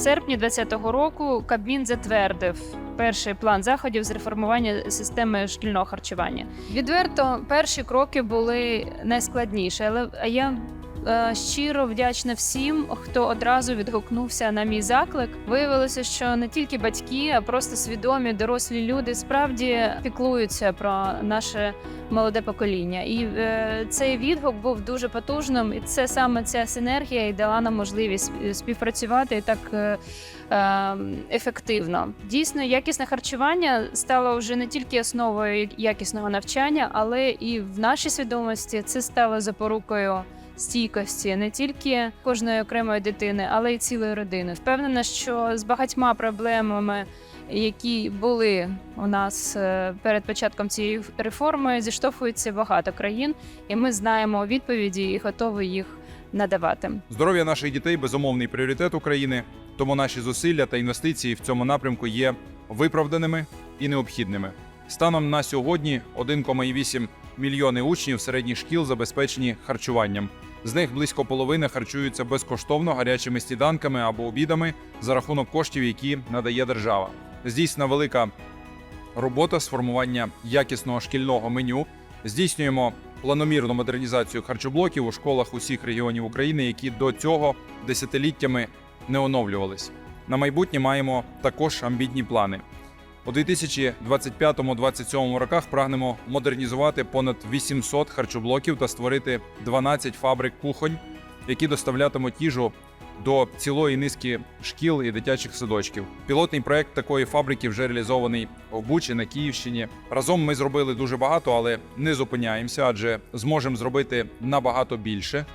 серпні 2020 року Кабмін затвердив перший план заходів з реформування системи шкільного харчування. Відверто, перші кроки були найскладніші, але я щиро вдячна всім, хто одразу відгукнувся на мій заклик. Виявилося, що не тільки батьки, а просто свідомі дорослі люди справді піклуються про наше молоде покоління. І е, цей відгук був дуже потужним, і це саме ця синергія і дала нам можливість е, співпрацювати так е, е, ефективно. Дійсно, якісне харчування стало вже не тільки основою якісного навчання, але і в нашій свідомості це стало запорукою. Стійкості не тільки кожної окремої дитини, але й цілої родини. Впевнена, що з багатьма проблемами, які були у нас е, перед початком цієї реформи, зіштовхується багато країн, і ми знаємо відповіді і готові їх надавати. Здоров'я наших дітей безумовний пріоритет України, тому наші зусилля та інвестиції в цьому напрямку є виправданими і необхідними. Станом на сьогодні 1,8 мільйони учнів середніх шкіл забезпечені харчуванням. З них близько половини харчуються безкоштовно гарячими сніданками або обідами за рахунок коштів, які надає держава. Здійснена велика робота з формування якісного шкільного меню. Здійснюємо планомірну модернізацію харчоблоків у школах усіх регіонів України, які до цього десятиліттями не оновлювались. На майбутнє маємо також амбітні плани. У 2025-2027 роках прагнемо модернізувати понад 800 харчоблоків та створити 12 фабрик кухонь, які доставлятимуть їжу до цілої низки шкіл і дитячих садочків. Пілотний проект такої фабрики вже реалізований в Бучі на Київщині. Разом ми зробили дуже багато, але не зупиняємося, адже зможемо зробити набагато більше.